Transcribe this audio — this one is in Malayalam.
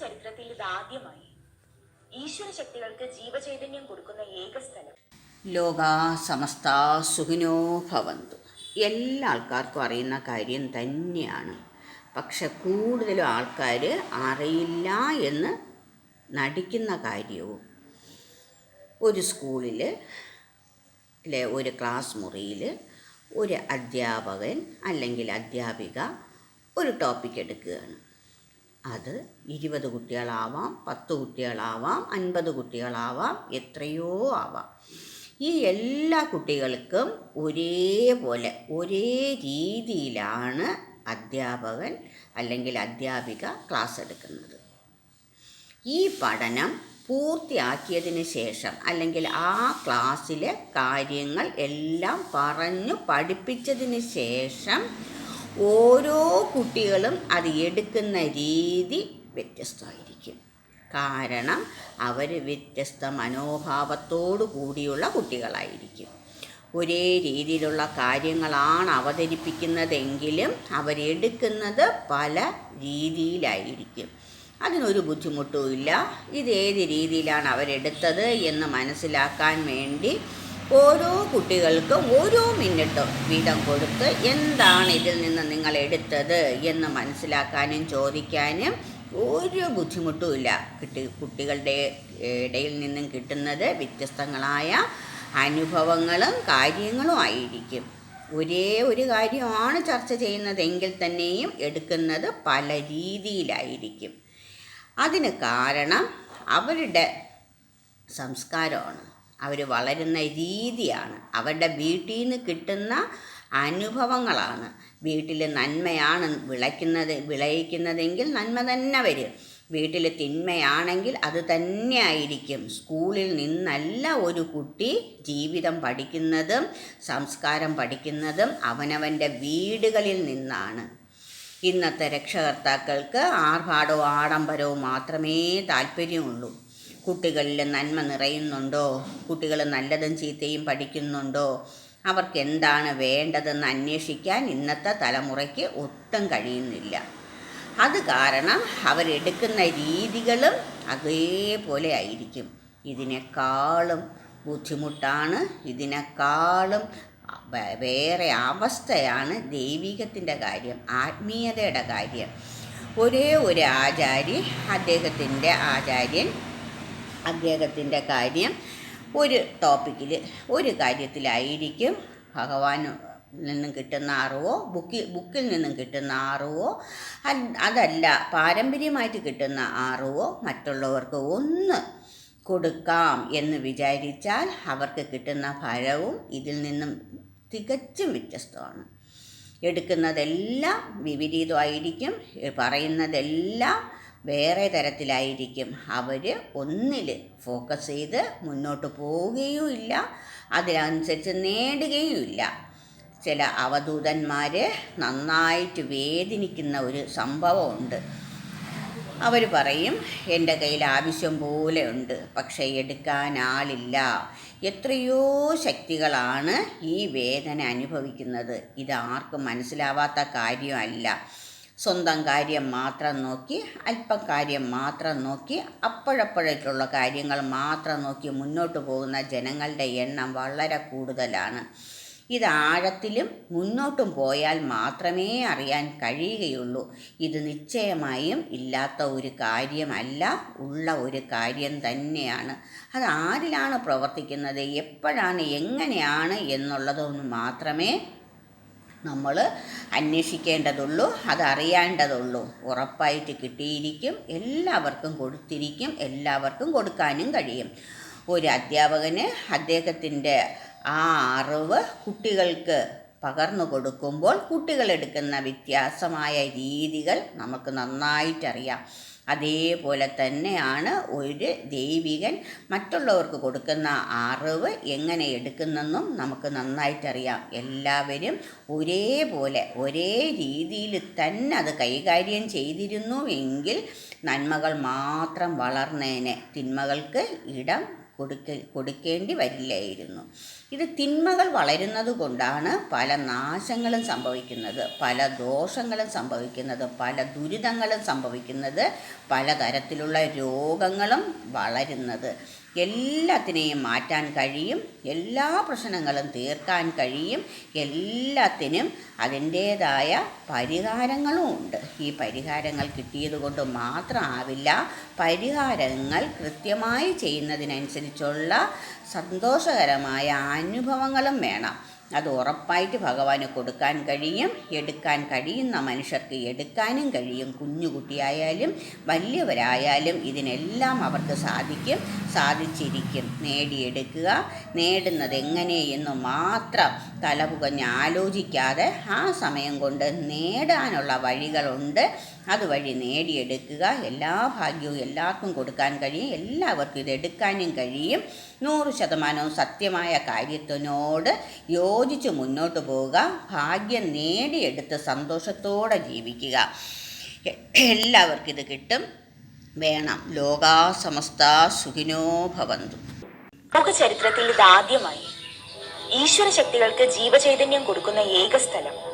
ചരിത്രത്തിൽ ഇത് ആദ്യമായി. ഈശ്വര ശക്തികൾക്ക് ജീവചൈതന്യം കൊടുക്കുന്ന ഏക സ്ഥലം. ലോകാ സമസ്ത സുഖിനോ ഭവന്തു. എല്ലാ ആൾക്കാർക്കും അറിയുന്ന കാര്യം തന്നെയാണ്. പക്ഷെ കൂടുതലും ആൾക്കാർ അറിയില്ല എന്ന് നടിക്കുന്ന കാര്യവും. ഒരു സ്കൂളിൽ ഒരു ക്ലാസ് മുറിയിൽ ഒരു അധ്യാപകൻ അല്ലെങ്കിൽ അധ്യാപിക ഒരു ടോപ്പിക് എടുക്കുകയാണ്. അത് ഇരുപത് കുട്ടികളാവാം പത്ത് കുട്ടികളാവാം അൻപത് കുട്ടികളാവാം എത്രയോ ആവാം. ഈ എല്ലാ കുട്ടികൾക്കും ഒരേപോലെ ഒരേ രീതിയിലാണ് അധ്യാപകൻ അല്ലെങ്കിൽ അധ്യാപിക ക്ലാസ് എടുക്കുന്നത്. ഈ പഠനം പൂർത്തിയാക്കിയതിന് ശേഷം അല്ലെങ്കിൽ ആ ക്ലാസ്സിലെ കാര്യങ്ങൾ എല്ലാം പറഞ്ഞു പഠിപ്പിച്ചതിന് ശേഷം ഓരോ കുട്ടികളും അത് എടുക്കുന്ന രീതി വ്യത്യസ്തമായിരിക്കും. കാരണം അവർ വ്യത്യസ്ത മനോഭാവത്തോടു കൂടിയുള്ള കുട്ടികളായിരിക്കും. ഒരേ രീതിയിലുള്ള കാര്യങ്ങളാണ് അവതരിപ്പിക്കുന്നതെങ്കിലും അവരെടുക്കുന്നത് പല രീതിയിലായിരിക്കും. അതിനൊരു ബുദ്ധിമുട്ടുമില്ല. ഇത് ഏത് രീതിയിലാണ് അവരെടുത്തത് എന്ന് മനസ്സിലാക്കാൻ വേണ്ടി ഓരോ കുട്ടികൾക്കും ഓരോ മിനിറ്റ് വീതം കൊടുത്ത് എന്താണ് ഇതിൽ നിന്ന് നിങ്ങൾ എടുത്തത് എന്ന് മനസ്സിലാക്കാനും ചോദിക്കാനും ഒരു ബുദ്ധിമുട്ടുമില്ല. കിട്ടി കുട്ടികളുടെ ഇടയിൽ നിന്നും കിട്ടുന്നത് വ്യത്യസ്തങ്ങളായ അനുഭവങ്ങളും കാര്യങ്ങളും ആയിരിക്കും. ഒരേ ഒരു കാര്യമാണ് ചർച്ച ചെയ്യുന്നതെങ്കിൽ തന്നെയും എടുക്കുന്നത് പല രീതിയിലായിരിക്കും. അതിന് കാരണം അവരുടെ സംസ്കാരമാണ്. അവർ വളരുന്ന രീതിയാണ്. അവരുടെ വീട്ടിൽ നിന്ന് കിട്ടുന്ന അനുഭവങ്ങളാണ്. വീട്ടിൽ നന്മയാണ് വിളയ്ക്കുന്നത് വിളയിക്കുന്നതെങ്കിൽ നന്മ തന്നെ വരും. വീട്ടിൽ തിന്മയാണെങ്കിൽ അത് തന്നെയായിരിക്കും സ്കൂളിൽ നിന്നല്ല ഒരു കുട്ടി ജീവിതം പഠിക്കുന്നതും സംസ്കാരം പഠിക്കുന്നതും അവനവന്റെ വീടുകളിൽ നിന്നാണ്. ഇന്നത്തെ രക്ഷകർത്താക്കൾക്ക് ആർഭാടവും ആഡംബരവും മാത്രമേ താല്പര്യമുള്ളൂ. കുട്ടികളിൽ നന്മ നിറയുന്നുണ്ടോ? കുട്ടികൾ നല്ലതും ചീത്തയും പഠിക്കുന്നുണ്ടോ? അവർക്ക് എന്താണ് വേണ്ടതെന്ന് അന്വേഷിക്കാൻ ഇന്നത്തെ തലമുറയ്ക്ക് ഒട്ടും കഴിയുന്നില്ല. അത് കാരണം അവരെടുക്കുന്ന രീതികളും അതേപോലെ ആയിരിക്കും. ഇതിനേക്കാളും ബുദ്ധിമുട്ടാണ് ഇതിനേക്കാളും വേറെ അവസ്ഥയാണ് ദൈവികത്തിന്റെ കാര്യം ആത്മീയതയുടെ കാര്യം. ഒരേ ഒരു ആചാര്യ അദ്ദേഹത്തിന്റെ ആചാര്യൻ അദ്ദേഹത്തിന്റെ കാര്യം ഒരു ടോപ്പിക്കിൽ ഒരു കാര്യത്തിലായിരിക്കും ഭഗവാൻ നിന്നും കിട്ടുന്ന അറിവോ ബുക്കിൽ ബുക്കിൽ നിന്നും കിട്ടുന്ന അറിവോ അതല്ല പാരമ്പര്യമായിട്ട് കിട്ടുന്ന അറിവോ മറ്റുള്ളവർക്ക് ഒന്ന് കൊടുക്കാം എന്ന് വിചാരിച്ചാൽ അവർക്ക് കിട്ടുന്ന ഫലവും ഇതിൽ നിന്നും തികച്ചും വ്യത്യസ്തമാണ്. എടുക്കുന്നതെല്ലാം വിപരീതമായിരിക്കും പറയുന്നതെല്ലാം വേറെ തരത്തിലായിരിക്കും. അവർ ഒന്നിൽ ഫോക്കസ് ചെയ്ത് മുന്നോട്ട് പോവുകയും ഇല്ല അതിനനുസരിച്ച് നേടുകയും ഇല്ല ചില അവധൂതന്മാർ നന്നായിട്ട് വേദനിക്കുന്ന ഒരു സംഭവമുണ്ട്. അവർ പറയും എന്റെ കയ്യിൽ ആവശ്യം പോലെ ഉണ്ട് പക്ഷേ എടുക്കാൻ ആളില്ല. എത്രയോ ശക്തികളാണ് ഈ വേദന അനുഭവിക്കുന്നത്. ഇത് ആർക്കും മനസ്സിലാവാത്ത കാര്യമല്ല. സ്വന്തം കാര്യം മാത്രം നോക്കി അല്പം കാര്യം മാത്രം നോക്കി അപ്പോഴപ്പോഴേക്കുള്ള കാര്യങ്ങൾ മാത്രം നോക്കി മുന്നോട്ട് പോകുന്ന ജനങ്ങളുടെ എണ്ണം വളരെ കൂടുതലാണ്. ഇത് ആഴത്തിലും മുന്നോട്ടും പോയാൽ മാത്രമേ അറിയാൻ കഴിയുകയുള്ളൂ. ഇത് നിശ്ചയമായും ഇല്ലാത്ത ഒരു കാര്യമല്ല ഉള്ള ഒരു കാര്യം തന്നെയാണ്. അത് ആരിലാണ് പ്രവർത്തിക്കുന്നത് എപ്പോഴാണ് എങ്ങനെയാണ് എന്നുള്ളതൊന്നും മാത്രമേ നമ്മൾ അന്വേഷിക്കേണ്ടതുള്ളൂ അതറിയേണ്ടതുള്ളൂ. ഉറപ്പായിട്ട് കിട്ടിയിരിക്കും എല്ലാവർക്കും കൊടുത്തിരിക്കും എല്ലാവർക്കും കൊടുക്കാനും കഴിയും. ഒരു അധ്യാപകന് അദ്ദേഹത്തിന്റെ ആ അറിവ് കുട്ടികൾക്ക് പകർന്നു കൊടുക്കുമ്പോൾ കുട്ടികളെടുക്കുന്ന വ്യത്യാസമായ രീതികൾ നമുക്ക് നന്നായിട്ടറിയാം. അതേപോലെ തന്നെയാണ് ഒരു ദൈവികൻ മറ്റുള്ളവർക്ക് കൊടുക്കുന്ന അറിവ് എങ്ങനെ എടുക്കുന്നെന്നും നമുക്ക് നന്നായിട്ടറിയാം. എല്ലാവരും ഒരേപോലെ ഒരേ രീതിയിൽ തന്നെ അത് കൈകാര്യം ചെയ്തിരുന്നു എങ്കിൽ നന്മകൾ മാത്രം വളർന്നേനെ. തിന്മകൾക്ക് ഇടം കൊടുക്ക കൊടുക്കേണ്ടി വരില്ലായിരുന്നു. ഇത് തിന്മകൾ വളരുന്നത് കൊണ്ടാണ് പല നാശങ്ങളും സംഭവിക്കുന്നത് പല ദോഷങ്ങളും സംഭവിക്കുന്നത് പല ദുരിതങ്ങളും സംഭവിക്കുന്നത് പലതരത്തിലുള്ള രോഗങ്ങളും വളരുന്നത്. എല്ലാത്തിനെയും മാറ്റാൻ കഴിയും എല്ലാ പ്രശ്നങ്ങളും തീർക്കാൻ കഴിയും എല്ലാത്തിനും അതിന്റേതായ പരിഹാരങ്ങളും ഉണ്ട്. ഈ പരിഹാരങ്ങൾ കിട്ടിയത് കൊണ്ട് മാത്രമാവില്ല പരിഹാരങ്ങൾ കൃത്യമായി ചെയ്യുന്നതിനനുസരിച്ചുള്ള സന്തോഷകരമായ അനുഭവങ്ങളും വേണം. അത് ഉറപ്പായിട്ട് ഭഗവാന് കൊടുക്കാൻ കഴിയും എടുക്കാൻ കഴിയുന്ന മനുഷ്യർക്ക് എടുക്കാനും കഴിയും. കുഞ്ഞുകുട്ടിയായാലും വലിയവരായാലും ഇതിനെല്ലാം അവർക്ക് സാധിക്കും സാധിച്ചിരിക്കും. നേടിയെടുക്കുക നേടുന്നത് എങ്ങനെയെന്ന് മാത്രം തലപുകഞ്ഞ് ആലോചിക്കാതെ ആ സമയം കൊണ്ട് നേടാനുള്ള വഴികളുണ്ട്. അതുവഴി നേടിയെടുക്കുക. എല്ലാ ഭാഗ്യവും എല്ലാവർക്കും കൊടുക്കാൻ കഴിയും. എല്ലാവർക്കും ഇത് എടുക്കാനും കഴിയും. നൂറ് ശതമാനവും സത്യമായ കാര്യത്തിനോട് യോജിച്ച് മുന്നോട്ട് പോവുക. ഭാഗ്യം നേടിയെടുത്ത് സന്തോഷത്തോടെ ജീവിക്കുക. എല്ലാവർക്കും ഇത് കിട്ടും. വേണം. ലോകാസമസ്ത സുഖിനോ ഭവന്തു. ലോക ചരിത്രത്തിൽ ഇത് ആദ്യമായി. ഈശ്വര ശക്തികൾക്ക് ജീവചൈതന്യം കൊടുക്കുന്ന ഏക സ്ഥലം